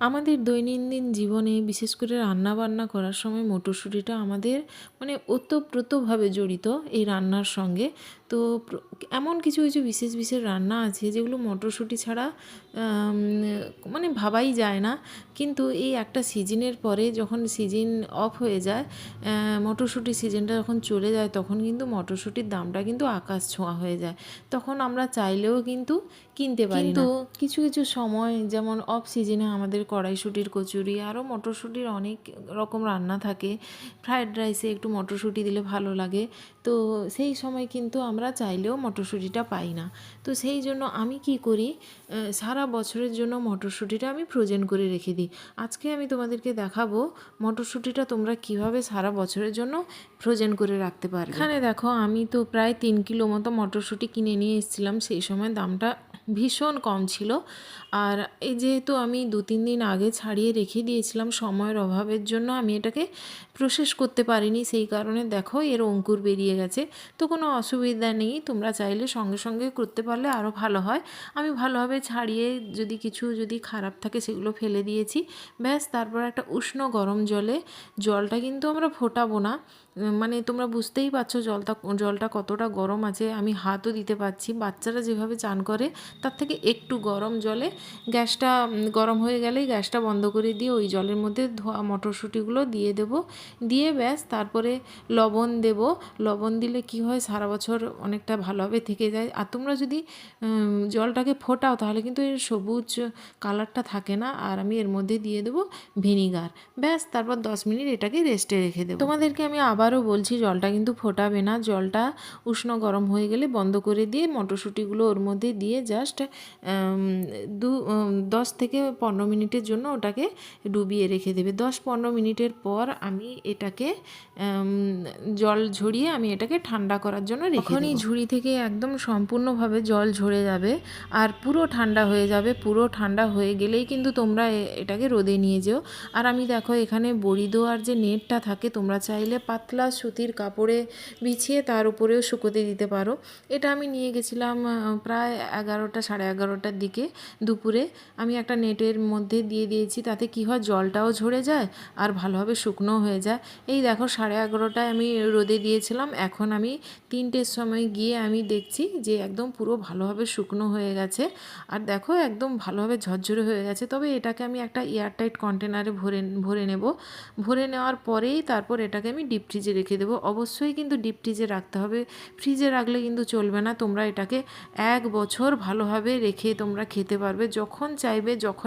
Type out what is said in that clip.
আমাদের দৈনন্দিন জীবনে বিশেষ করে রান্না বান্না করার সময় মটরশুঁটিটা আমাদের মানে ওতপ্রোতভাবে জড়িত এই রান্নার সঙ্গে। তো এমন কিছু কিছু বিশেষ বিশেষ রান্না আছে যেগুলো মটরশুঁটি ছাড়া মানে ভাবাই যায় না। কিন্তু এই একটা সিজনের পরে যখন সিজন অফ হয়ে যায় আহ, মটরশুঁটির সিজনটা যখন চলে যায় তখন কিন্তু মটরশুঁটির দামটা কিন্তু আকাশ ছোঁয়া হয়ে যায়। তখন আমরা চাইলেও কিন্তু কিনতে পারি কিন্তু কিছু কিছু সময় যেমন অফ সিজনে আমাদের কড়াইশুঁটির কচুরি আরও মটরশুঁটির অনেক রকম রান্না থাকে। ফ্রায়েড রাইসে একটু মটরশুঁটি দিলে ভালো লাগে। তো সেই সময় কিন্তু আমরা চাইলেও মটরশুঁটিটা পাই না। তো সেই জন্য আমি কি করি সারা বছরের জন্য মটরশুঁটিটা আমি ফ্রোজেন করে রেখে দিই। আজকে আমি তোমাদেরকে দেখাবো মটরশুঁটিটা তোমরা কীভাবে সারা বছরের জন্য ফ্রোজেন করে রাখতে পারবে। এখানে দেখো, আমি তো প্রায় তিন কিলো মতো মটরশুঁটি কিনে নিয়ে এসেছিলাম। সেই সময় দামটা ভীষণ কম ছিল। আর এই যেহেতু আমি দু তিন দিন আগে ছাড়িয়ে রেখে দিয়েছিলাম সময়ের অভাবের জন্য আমি এটাকে প্রসেস করতে পারিনি। সেই কারণে দেখো এর অঙ্কুর বেরিয়ে গেছে। তো কোনো অসুবিধা নেই, তোমরা চাইলে সঙ্গে সঙ্গে করতে পারলে আরও ভালো হয়। আমি ভালোভাবে ছাড়িয়ে যদি কিছু যদি খারাপ থাকে সেগুলো ফেলে দিয়েছি। ব্যাস, তারপর একটা উষ্ণ গরম জলে। জলটা কিন্তু আমরা ফোটাবো না। মানে তোমরা বুঝতেই পারছ জলটা জলটা কতটা গরম আছে। আমি হাতও দিতে পারছি। বাচ্চারা যেভাবে চান করে, তার থেকে একটু গরম জলে। গ্যাসটা গরম হয়ে গেলেই গ্যাসটা বন্ধ করে দিয়ে ওই জলের মধ্যে ধোয়া মটরশুঁটিগুলো দিয়ে দেব। দিয়ে ব্যাস, তারপরে লবণ দেব। লবণ দিলে কি হয়, সারা বছর অনেকটা ভালোভাবে থেকে যায়। আর তোমরা যদি জলটাকে ফোটাও তাহলে কিন্তু এর সবুজ কালারটা থাকে না। আর আমি এর মধ্যে দিয়ে দেবো ভিনিগার। ব্যাস, তারপর দশ মিনিট এটাকে রেস্টে রেখে দেবো। তোমাদেরকে আমি আবারও বলছি, জলটা কিন্তু ফোটাবে না। জলটা উষ্ণ গরম হয়ে গেলে বন্ধ করে দিয়ে মটরশুঁটিগুলো ওর মধ্যে দিয়ে জাস্ট দু দশ থেকে পনেরো মিনিটের জন্য ওটাকে ডুবিয়ে রেখে দেবে। দশ পনেরো মিনিটের পর আমি এটাকে জল ঝরিয়ে আমি এটাকে ঠান্ডা করার জন্য রেখে ঝুড়ি থেকে একদম সম্পূর্ণভাবে জল ঝরে যাবে আর পুরো ঠান্ডা হয়ে যাবে। পুরো ঠান্ডা হয়ে গেলেই কিন্তু তোমরা এটাকে রোদে নিয়ে যেও। আর আমি দেখো এখানে বড়ি দেওয়ার যে নেটটা থাকে, তোমরা চাইলে পাতলা সুতির কাপড়ে বিছিয়ে তার উপরেও শুকোতে দিতে পারো। এটা আমি নিয়ে গেছিলাম প্রায় এগারোটা, সাড়ে এগারোটার দিকে দুপুরে। আমি একটা নেটের মধ্যে দিয়ে দিয়েছি, তাতে কি হয় জলটাও ঝরে যায় আর ভালোভাবে শুকনো হয়ে যায়। এই দেখো সাড়ে এগারোটায় আমি রোদে দিয়েছিলাম, এখন আমি তিনটের সময় গিয়ে আমি দেখছি যে একদম পুরো ভালোভাবে শুকনো হয়ে গেছে। আর দেখো একদম ভালোভাবে ঝরঝরে হয়ে গেছে, তবে এটাকে আমি একটা এয়ারটাইট কন্টেনারে ভরে ভরে নেব। ভরে নেওয়ার পরেই তারপর এটাকে আমি ডিপ ফ্রিজে রেখে দেবো। অবশ্যই কিন্তু ডিপ ফ্রিজে রাখতে হবে। ফ্রিজে রাখলে কিন্তু চলবে না, তোমরা এটাকে এক বছর ভালোভাবে রেখে তোমরা খেতে পারবে। যখন চাইবে, যখন